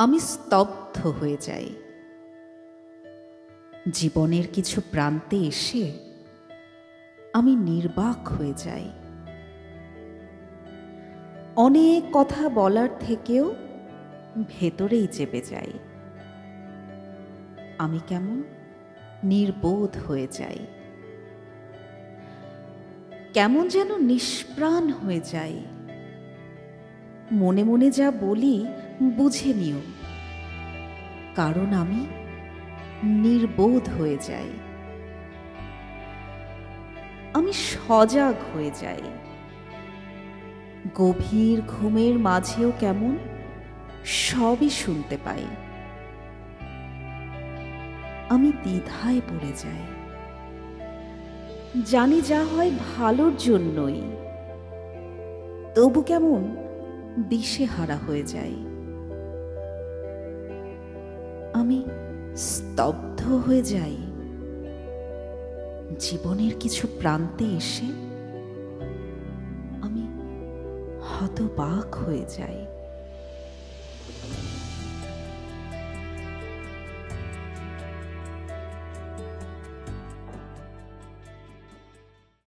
আমি স্তব্ধ হয়ে যাই। জীবনের কিছু প্রান্তে এসে আমি নির্বাক হয়ে যাই। অনেক কথা বলার থেকেও ভেতরেই চেপে যাই। আমি কেমন? নির্বোধ হয়ে যাই। কেমন যেন নিষ্প্রাণ হয়ে যাই। মনে মনে যা বলি বুঝে নিও। কারণ আমি নির্বোধ হয়ে যাই। আমি সজাগ হয়ে যাই। গভীর ঘুমের মাঝেও কেমন সবই শুনতে পাই। আমি দ্বিধায় পড়ে যাই। জানি যা হয় ভালোর জন্যই। তবু কেমন দিশে হারা হয়ে যাই। আমি স্তব্ধ হয়ে যাই। জীবনের কিছু প্রান্তে এসে আমি হতবাক হয়ে যাই।